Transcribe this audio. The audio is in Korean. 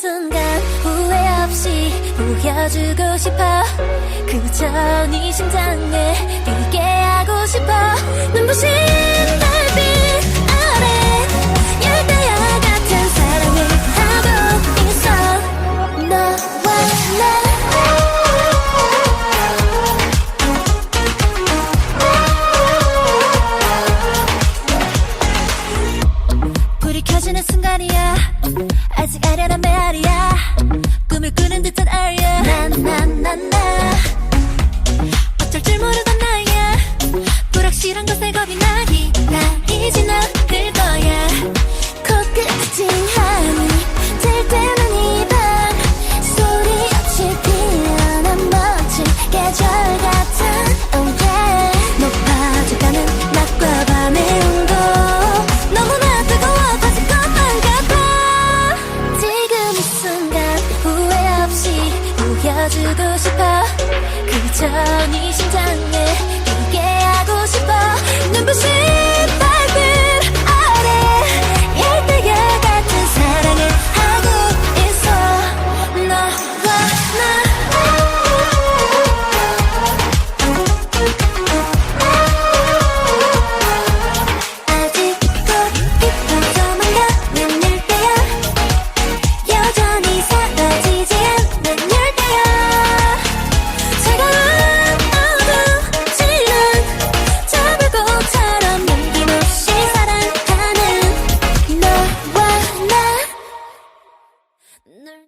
순간 후회 없이 보여주고 싶어. 그저 네 심장에 뛰게 하고 싶어. 눈부신 달빛 아래 열대야 같은 사랑을 하고 있어. 너와 나. 켜지는 순간이야 보여주고 싶어. 그저 네 심장